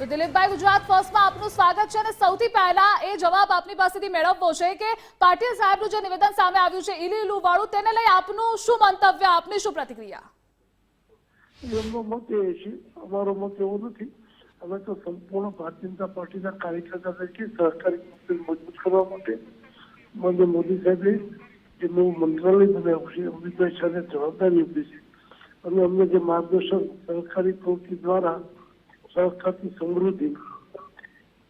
તો દિલીપભાઈ, ગુજરાત ફર્સ્ટમાં આપનું સ્વાગત છે અને સૌથી પહેલા એ જવાબ આપની પાસેથી મેળવવો છે કે પાટીલ સાહેબનું જે નિવેદન સામે આવ્યું છે, ઈલી ઇલુ વાળું તેને લઈ આપનું શું મંતવ્ય, આપની શું પ્રતિક્રિયા? એમનો મત એ છે, અમારો મત એવો નથી. અમે તો સંપૂર્ણ ભારતીય જનતા પાર્ટીના કાર્યકર્તા તરીકે સહકારી મજબૂત કરવા માટે મને મોદી સાહેબે જેમનું મંત્રાલય બનાવ્યું છે, અમિતભાઈ શાહને જવાબદારી આપી છે. અને અમને જે માર્ગદર્શન સહકારી પ્રવૃત્તિ દ્વારા સહકારની સમૃદ્ધિ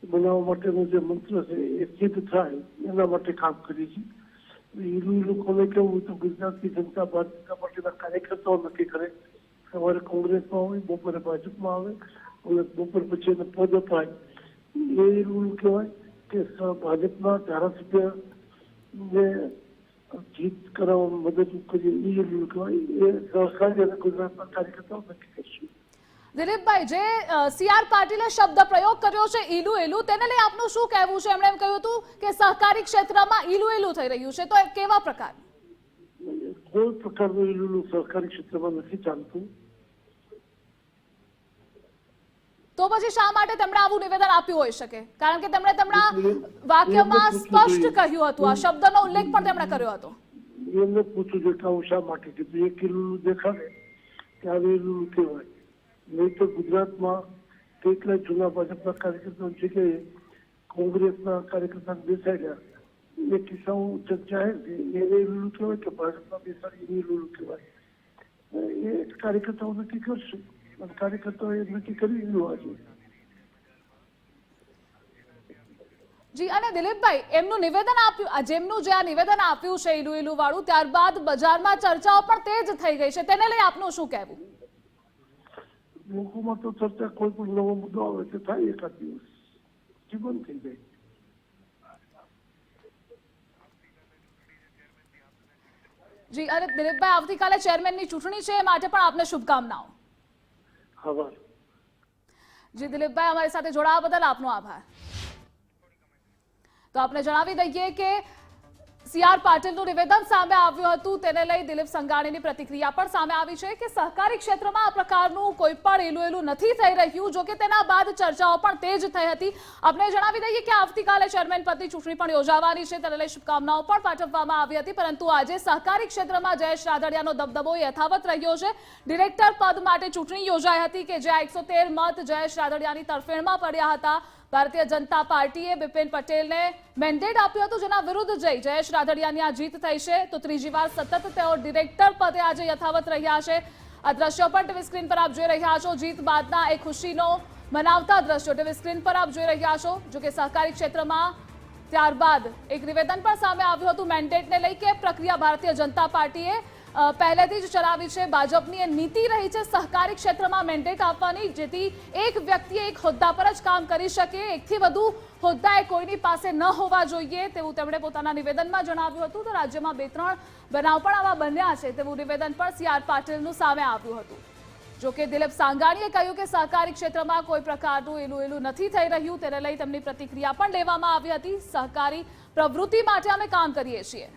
બનાવવા માટેનો જે મંત્ર છે એ સિદ્ધ થાય, એના માટે કામ કરીએ છીએ. ઈલુ લોકોને કેવું તો ગુજરાતની જનતા જનતા પાર્ટીના કાર્યકર્તાઓ નક્કી કરે, સવારે કોંગ્રેસમાં હોય, બપોરે ભાજપમાં આવે, અને બપોર પછી એને પદ અપાય. એ રૂલ કહેવાય કે ભાજપના ધારાસભ્ય ને જીત કરાવવામાં મદદ કરીએ એ રૂલ કહેવાય. એ સહકારી અને ગુજરાતના કાર્યકર્તાઓ નક્કી દિલીપભાઈ જે સીઆર પાટીલે શબ્દ પ્રયોગ કર્યો છે ઈલુ ઇલુ તેને લઈ આપનું શું કહેવું છે? એમણે એમ કહ્યું હતું કે સહકારી ક્ષેત્રમાં ઈલુ ઇલુ થઈ રહ્યું છે. તો કેવા પ્રકાર? કોઈ પ્રકારનું એ સહકારી ક્ષેત્રમાં નથી ચાલતું. તો પછી શા માટે તેમણે આવું નિવેદન આપ્યું હોઈ શકે? કારણ કે તેમણે તેમના વાક્યમાં સ્પષ્ટ કહ્યું હતું. આ શબ્દનો ઉલ્લેખ પણ તેમણે કર્યો હતો. એમને પૂછું છે કે શા માટે કીધું? એક કિલ્લુનું દેખાડે ત્યારે એ કહેવાય. નહીં તો ગુજરાતમાં કેટલાય જૂના ભાજપના કાર્યકર્તાઓ કે કોંગ્રેસના કાર્યકર્તાને બેસાડ્યા? એ કિસ્સાઓ ચર્ચા છે. એ એ કહેવાય કે ભાજપના બેસાડી એને રૂલ કહેવાય? એ કાર્યકર્તાઓ નક્કી કરશે. અને કાર્યકર્તાઓ એ નક્કી કરી રહ્યું આજે જી, અને દિલીપભાઈ, એમનું નિવેદન આપ્યું જેમનું જે આ નિવેદન આપ્યું છે ઈલુ ઈલુ વાળું ત્યારબાદ બજારમાં ચર્ચાઓ પણ તે જ થઈ ગઈ છે. તેને લઈ આપનું શું કહેવું? લોકોમાં તો ચર્ચા કોઈ પણ નવો મુદ્દો આવે તે થાય એકાદ દિવસ જીવન થઈ જાય જી અને દિલીપભાઈ આવતીકાલે ચેરમેનની ચૂંટણી છે માટે પણ આપને શુભકામનાઓ. આભાર. જી દિલીપભાઈ અમારી સાથે જોડાવા બદલ આપનો આભાર. તો આપણે જણાવી દઈએ કે સી આર પાટીલનું નિવેદન સામે આવ્યું હતું. તેને લઈ દિલીપ સંઘાણીની પ્રતિક્રિયા પણ સામે આવી છે કે સહકારી ક્ષેત્રમાં આ પ્રકારનું કોઈ પણ એલું એલું નથી થઈ રહ્યું, જો કે તેના બાદ ચર્ચાઓ પણ તેજ થઈ હતી. આપણે જણાવી દઈએ કે આવતીકાલે ચેરમેન પદની ચૂંટણી પણ યોજાવાની છે. તેને લઈ શુભકામનાઓ પણ પાઠવવામાં આવી હતી, પરંતુ આજે સહકારી ક્ષેત્રમાં જયેશ રાદડિયાનો દબદબો યથાવત રહ્યો છે. ડિરેક્ટર પદ માટે ચૂંટણી યોજાઈ હતી કે જ્યાં એકસો મત જયેશ રાદડિયાની તરફેણમાં પડ્યા હતા. ભારતીય જનતા પાર્ટીએ બિપિન પટેલને મેન્ડેટ આપ્યું હતું જેના વિરુદ્ધ જઈ જયેશ રાદડિયાની આ જીત થઈ છે. તો ત્રીજી વાર સતત તેઓ ડિરેક્ટર પદે આજે યથાવત રહ્યા છે. આ દ્રશ્યો પણ ટીવી સ્ક્રીન પર આપ જોઈ રહ્યા છો. જીત બાદના એ ખુશીનો મનાવતા દ્રશ્યો ટીવી સ્ક્રીન પર આપ જોઈ રહ્યા છો. જો કે સહકારી ક્ષેત્રમાં ત્યારબાદ એક નિવેદન પણ સામે આવ્યું હતું. મેન્ડેટને લઈ કે પ્રક્રિયા ભારતીય જનતા પાર્ટીએ પહેલેથી જ ચલાવી છે. ભાજપની એ નીતિ રહી છે સહકારી ક્ષેત્રમાં મેન્ડેટ આપવાની, જેથી એક વ્યક્તિ એક હોદ્દા પર જ કામ કરી શકે. એકથી વધુ હોદ્દા એ કોઈની પાસે ન હોવા જોઈએ તેવું તેમણે પોતાના નિવેદનમાં જણાવ્યું હતું. તો રાજ્યમાં બે ત્રણ બનાવ પણ આવા બન્યા છે તેવું નિવેદન પણ સી આર પાટીલનું સામે આવ્યું હતું. જોકે દિલીપ સાંગાણીએ કહ્યું કે સહકારી ક્ષેત્રમાં કોઈ પ્રકારનું એલું એલું નથી થઈ રહ્યું. તેને લઈ તેમની પ્રતિક્રિયા પણ લેવામાં આવી હતી. સહકારી પ્રવૃત્તિ માટે અમે કામ કરીએ છીએ.